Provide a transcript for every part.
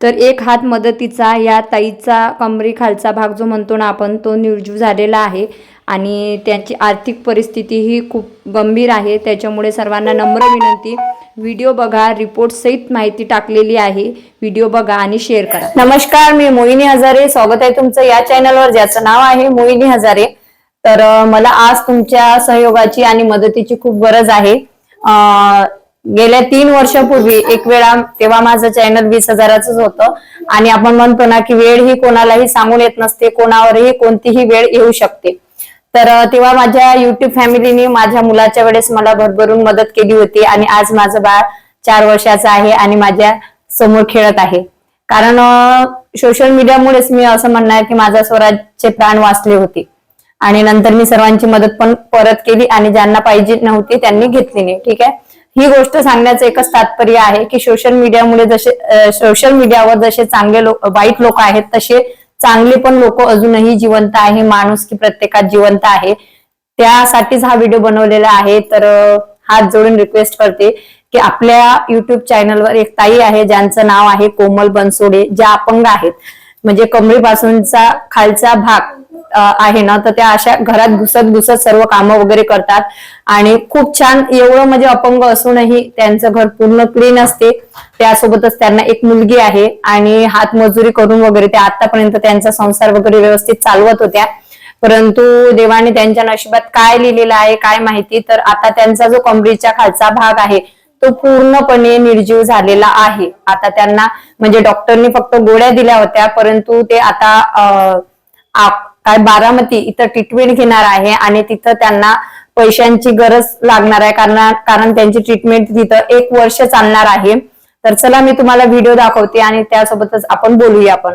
तर एक हात मदतीचा या ताईचा कमरी खालचा भाग जो म्हणतो ना आपण तो निर्जीव झालेला आहे. आणि त्यांची आर्थिक परिस्थिती ही खूप गंभीर आहे. त्याच्यामुळे सर्वांना नम्र विनंती. व्हिडिओ बघा रिपोर्ट सहित माहिती टाकलेली आहे. व्हिडिओ बघा आणि शेअर करा. नमस्कार मी मोहिनी हजारे. स्वागत आहे तुमचं या चॅनलवर ज्याचं नाव आहे मोहिनी हजारे. तर मला आज तुमच्या सहयोगाची आणि मदतीची खूप गरज आहे. गेल्या तीन वर्षापूर्वी एक वेळा तेव्हा माझं चॅनल वीस हजाराच होतं. आणि आपण म्हणतो ना की वेळ ही कोणालाही सांगून येत नसते कोणावरही कोणतीही वेळ येऊ शकते. तर तेव्हा माझ्या युट्यूब फॅमिलीने माझ्या मुलाच्या वेळेस मला भरभरून मदत केली होती आणि आज माझं बाळ चार वर्षाचं आहे आणि माझ्यासमोर खेळत आहे. कारण सोशल मीडियामुळेच मी असं म्हणणार की माझा स्वराजचे प्राण वाचले होते. आणि नंतर मी सर्वांची मदत पण परत केली आणि ज्यांना पाहिजे नव्हती त्यांनी घेतली नाही ठीक आहे? ही गोष्ट सांगण्याचं एकच तात्पर्य आहे की सोशल मीडियामुळे जसे सोशल मीडियावर जसे चांगले लोक वाईट लोक आहेत तसे चांगले पण लोक अजूनही जिवंत आहे माणूस की प्रत्येकात जिवंत आहे. त्यासाठीच हा व्हिडिओ बनवलेला आहे. तर हात जोडून रिक्वेस्ट करते की आपल्या युट्यूब चॅनलवर एक ताई आहे ज्यांचं नाव आहे कोमल बनसोडे ज्या अपंग आहेत. म्हणजे कमरेपासूनचा खालचा भाग. आहे ना तर त्या अशा घरात घुसत घुसत सर्व कामं वगैरे करतात. आणि खूप छान एवढं म्हणजे अपंग असूनही त्यांचं घर पूर्ण क्लीन असते. त्यासोबतच त्यांना एक मुलगी आहे आणि हातमजुरी करून वगैरे त्या आतापर्यंत त्यांचा संसार वगैरे व्यवस्थित चालवत होत्या. परंतु देवाने त्यांच्या नशिबात काय लिहिलेलं आहे काय माहिती? तर आता त्यांचा जो कमरीच्या खालचा भाग आहे तो पूर्णपणे निर्जीव झालेला आहे. आता त्यांना म्हणजे डॉक्टरनी फक्त गोळ्या दिल्या होत्या परंतु ते आता काय बारामती इथं ट्रीटमेंट घेणार आहे आणि तिथं त्यांना पैशांची गरज लागणार आहे. कारण कारण त्यांची ट्रीटमेंट तिथं एक वर्ष चालणार आहे. तर चला मी तुम्हाला व्हिडिओ दाखवते आणि त्यासोबतच आपण बोलूया आपण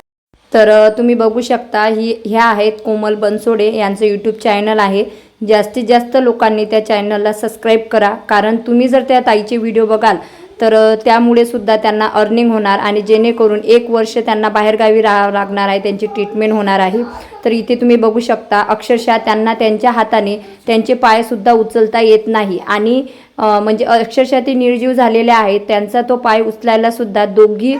तर तुम्ही बघू शकता ही ह्या आहेत कोमल बनसोडे यांचं यूट्यूब चॅनल आहे. जास्तीत जास्त लोकांनी त्या चॅनलला सबस्क्राईब करा. कारण तुम्ही जर त्या ताईचे व्हिडिओ बघाल तर त्यामुळे सुद्धा त्यांना अर्निंग होणार आणि जेणेकरून एक वर्ष त्यांना बाहेरगावी राहावं लागणार आहे त्यांची ट्रीटमेंट होणार आहे. तर इथे तुम्ही बघू शकता अक्षरशः त्यांना त्यांच्या हाताने त्यांचे पायसुद्धा उचलता येत नाही. आणि म्हणजे अक्षरशः ते निर्जीव झालेले आहेत त्यांचा तो पाय उचलायला सुद्धा दोघी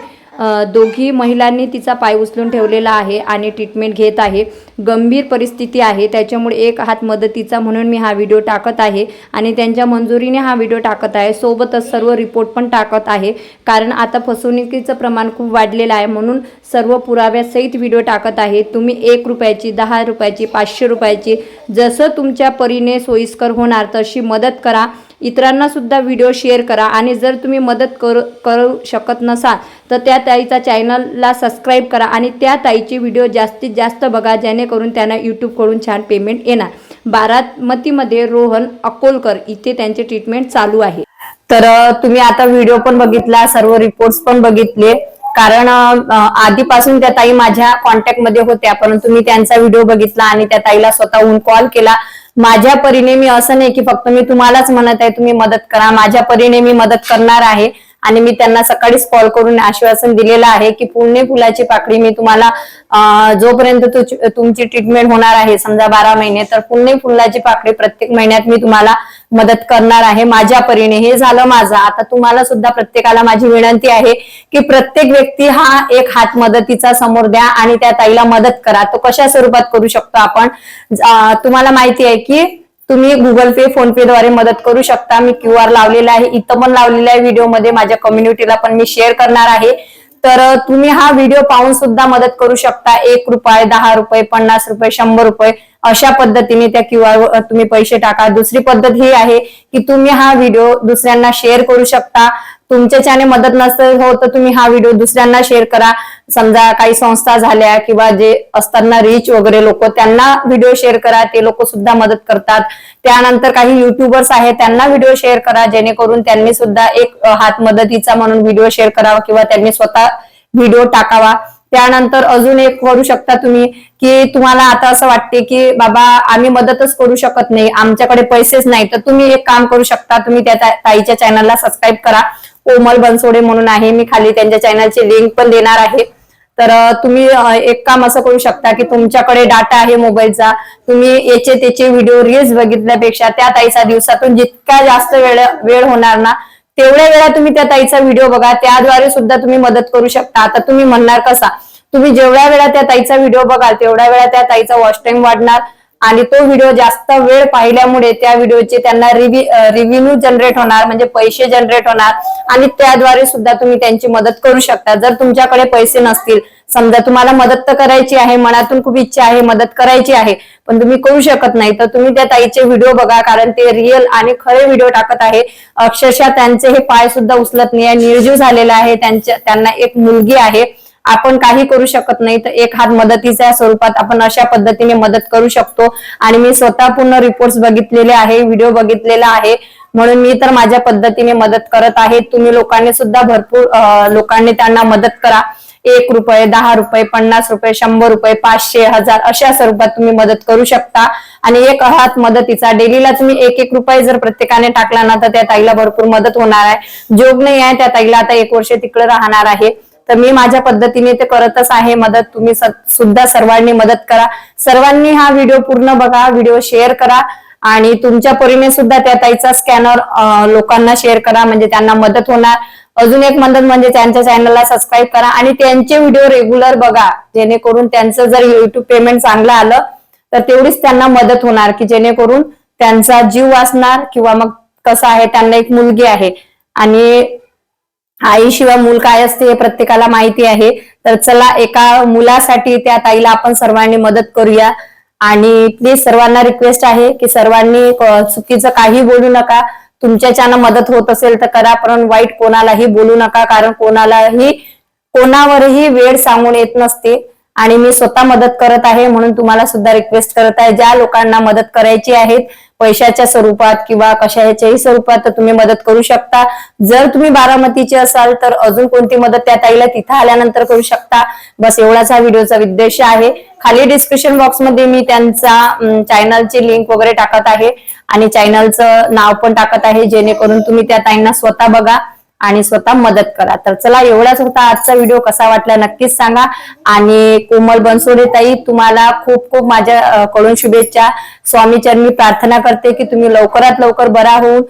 दोघी महिलांनी तिचा पाय उचलून ठेवलेला आहे आणि ट्रीटमेंट घेत आहे. गंभीर परिस्थिती आहे. त्याच्यामुळे एक हात मदतीचा म्हणून मी हा व्हिडिओ टाकत आहे आणि त्यांच्या मंजुरीने हा व्हिडिओ टाकत आहे. सोबतच सर्व रिपोर्ट पण टाकत आहे. कारण आता फसवणुकीचं प्रमाण खूप वाढलेलं आहे म्हणून सर्व पुराव्यासहित व्हिडिओ टाकत आहे. तुम्ही एक रुपयाची दहा रुपयाची पाचशे रुपयाची जसं तुमच्या परीने सोयीस्कर होणार तशी मदत करा. इतरांना सुद्धा व्हिडिओ शेअर करा. आणि जर तुम्ही मदत करू करू शकत नसाल तर त्या ताईचा चॅनलला सबस्क्राईब करा. आणि त्या ताईचे व्हिडिओ जास्तीत जास्त बघा जेणेकरून त्यांना यूट्यूबकडून छान पेमेंट येणार. बारामतीमध्ये रोहन अकोलकर इथे त्यांचे ट्रीटमेंट चालू आहे. तर तुम्ही आता व्हिडिओ पण बघितला सर्व रिपोर्ट्स पण बघितले. कारण आधीपासून त्या ताई माझ्या कॉन्टॅक्टमध्ये होत्या परंतु मी त्यांचा व्हिडिओ बघितला आणि त्या ताईला स्वतःहून कॉल केला. माझ्या परीने मी असं नाही की फक्त मी तुम्हालाच म्हणत आहे तुम्ही मदत करा. माझ्या परीने मी मदत करणार आहे. आणि मी त्यांना सकाळीच कॉल करून आश्वासन दिलेलं आहे की पुणे फुलाची पाकळी मी तुम्हाला जोपर्यंत तुमची ट्रीटमेंट होणार आहे समजा बारा महिने तर पुणे फुलाची पाकळी प्रत्येक महिन्यात मी तुम्हाला मदत करणार आहे माझ्या परीने. हे झालं माझं. आता तुम्हाला सुद्धा प्रत्येकाला माझी विनंती आहे की प्रत्येक व्यक्ती हा एक हात मदतीचा समोर द्या आणि त्या ताईला मदत करा. तो कशा स्वरूपात करू शकतो आपण? तुम्हाला माहिती आहे की तुम्ही गुगल पे फोन पे द्वारे मदत करू शकता. मी क्यू आर लावलेला आहे. इथं पण लावलेला आहे व्हिडिओमध्ये माझ्या कम्युनिटीला पण मी शेअर करणार आहे. तर तुम्ही हा व्हिडिओ पाहून सुद्धा मदत करू शकता. एक रुपये दहा रुपये पन्नास रुपये शंभर रुपये. अशा पद्धतीने त्या क्यू आर तुम्ही पैसे टाका. दुसरी पद्धत ही आहे की तुम्ही हा व्हिडिओ दुसऱ्यांना शेअर करू शकता. तुमच्याच्याने मदत नसेल हो तर तुम्ही हा व्हिडिओ दुसऱ्यांना शेअर करा. समजा काही संस्था झाल्या किंवा जे असताना रिच वगैरे लोक त्यांना व्हिडिओ शेअर करा. ते लोक सुद्धा मदत करतात. त्यानंतर काही युट्यूबर्स आहेत त्यांना व्हिडिओ शेअर करा. जेणेकरून त्यांनी सुद्धा एक हात मदतीचा म्हणून व्हिडिओ शेअर करावा किंवा त्यांनी स्वतः व्हिडिओ टाकावा. त्यानंतर अजून एक करू शकता तुम्ही की तुम्हाला आता असं वाटते की बाबा आम्ही मदतच करू शकत नाही आमच्याकडे पैसेच नाही. तर तुम्ही एक काम करू शकता तुम्ही त्या ताईच्या चॅनलला सबस्क्राईब करा. कोमल बनसोडे म्हणून आहे मी खाली त्यांच्या चॅनलची लिंक पण देणार आहे. तर तुम्ही एक काम असं करू शकता की तुमच्याकडे डाटा आहे मोबाईलचा तुम्ही याचे त्याचे व्हिडिओ रील्स बघितल्यापेक्षा त्या ताईचा दिवसातून जितका जास्त वेळ वेळ होणार ना तेवढ्या वेळा तुम्ही त्या ताईचा व्हिडिओ बघा. त्याद्वारे सुद्धा तुम्ही मदत करू शकता. आता तुम्ही म्हणणार कसा? तुम्ही जेवढ्या वेळा त्या ताईचा व्हिडिओ बघाल तेवढ्या वेळा त्या ताईचा वॉच टाइम वाढणार आणि तो व्हिडिओ जास्त वेळ पाहिल्यामुळे त्या व्हिडिओचे त्यांना रिव्ह्यू जनरेट होणार म्हणजे पैसे जनरेट होणार आणि त्याद्वारे सुद्धा तुम्ही त्यांची मदत करू शकता. जर तुमच्याकडे पैसे नसतील समजा तुम्हाला मदत तर करायची आहे मनातून खूप इच्छा आहे मदत करायची आहे पण तुम्ही करू शकत नाही तर तुम्ही त्या ताईचे व्हिडिओ बघा कारण ते रिअल आणि खरे व्हिडिओ टाकत आहे. अक्षरशः त्यांचे हे पाय सुद्धा उचलत नाही निर्जीव झालेला आहे त्यांच्या त्यांना एक मुलगी आहे. आपण काही करू शकत नाही तर एक हात मदतीच्या स्वरूपात आपण अशा पद्धतीने मदत करू शकतो. आणि मी स्वतः पूर्ण रिपोर्ट्स बघितलेले आहे व्हिडिओ बघितलेला आहे. म्हणून मी तर माझ्या पद्धतीने मदत करत आहे. तुम्ही लोकांनी सुद्धा भरपूर लोकांनी त्यांना मदत करा. एक रुपये दहा रुपये पन्नास रुपये शंभर रुपये पाचशे हजार अशा स्वरूपात तुम्ही मदत करू शकता. आणि एक हात मदतीचा डेलीला तुम्ही एक एक रुपये जर प्रत्येकाने टाकला ना तर त्या ताईला भरपूर मदत होणार आहे. जोग नाही आहे त्या ताईला आता एक वर्ष तिकडे राहणार आहे. तर मी माझ्या पद्धतीने ते करतच आहे मदत. तुम्ही सुद्धा सर्वांनी मदत करा. सर्वांनी हा व्हिडिओ पूर्ण बघा व्हिडिओ शेअर करा. आणि तुमच्या परीने सुद्धा त्या ताईचा स्कॅनर लोकांना शेअर करा. म्हणजे त्यांना मदत होणार. अजून एक म्हणतात म्हणजे त्यांच्या चॅनलला सबस्क्राईब करा आणि त्यांचे व्हिडिओ रेग्युलर बघा. जेणेकरून त्यांचं जर युट्यूब पेमेंट चांगलं आलं तर तेवढीच त्यांना मदत होणार की जेणेकरून त्यांचा जीव वाचणार किंवा मग कसं आहे त्यांना एक मुलगी आहे. आणि आईशिवाय मूल काय असते हे प्रत्येकाला माहिती आहे. तर चला एका मुलासाठी त्या ताईला आपण सर्वांनी मदत करूया. आणि प्लीज सर्वांना रिक्वेस्ट आहे की सर्वांनी चुकीचं काही बोलू नका. तुमच्याच्यानं मदत होत असेल तर करा पण वाईट कोणालाही बोलू नका कारण कोणालाही कोणावरही वेळ सांगून येत नसते. आणि मी स्वतः मदत करत आहे म्हणून तुम्हाला सुद्धा रिक्वेस्ट करत आहे. ज्या लोकांना मदत करायची आहे पैशाच्या स्वरूपात किंवा कशाच्याही स्वरूपात तर तुम्ही मदत करू शकता. जर तुम्ही बारामतीचे असाल तर अजून कोणती मदत त्या ताईला तिथं आल्यानंतर करू शकता. बस एवढाच हा व्हिडिओचा उद्देश आहे. खाली डिस्क्रिप्शन बॉक्समध्ये मी त्यांचा चॅनलची लिंक वगैरे टाकत आहे. आणि चॅनलचं नाव पण टाकत आहे जेणेकरून तुम्ही त्या ताईंना स्वतः बघा. आणि स्वतः मदत करा. तर चला एवढाच होता आजचा व्हिडिओ कसा वाटला नक्कीच सांगा. आणि कोमल बनसोडे ताई तुम्हाला खूप खूप माझ्या कडून शुभेच्छा. स्वामीचरणी प्रार्थना करते की तुम्ही लवकरात लवकर बरा होऊन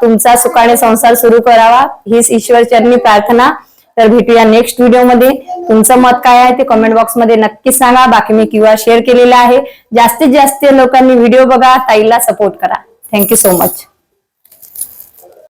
तुमचा सुखाने संसार सुरू करावा. हीच ईश्वर चरणी प्रार्थना. तर भेटूया नेक्स्ट व्हिडिओमध्ये तुमचं मत काय आहे ते कमेंट बॉक्समध्ये नक्कीच सांगा. बाकी मी क्यू आर शेअर केलेला आहे. जास्तीत जास्त लोकांनी व्हिडिओ बघा. ताईला सपोर्ट करा. Thank you so much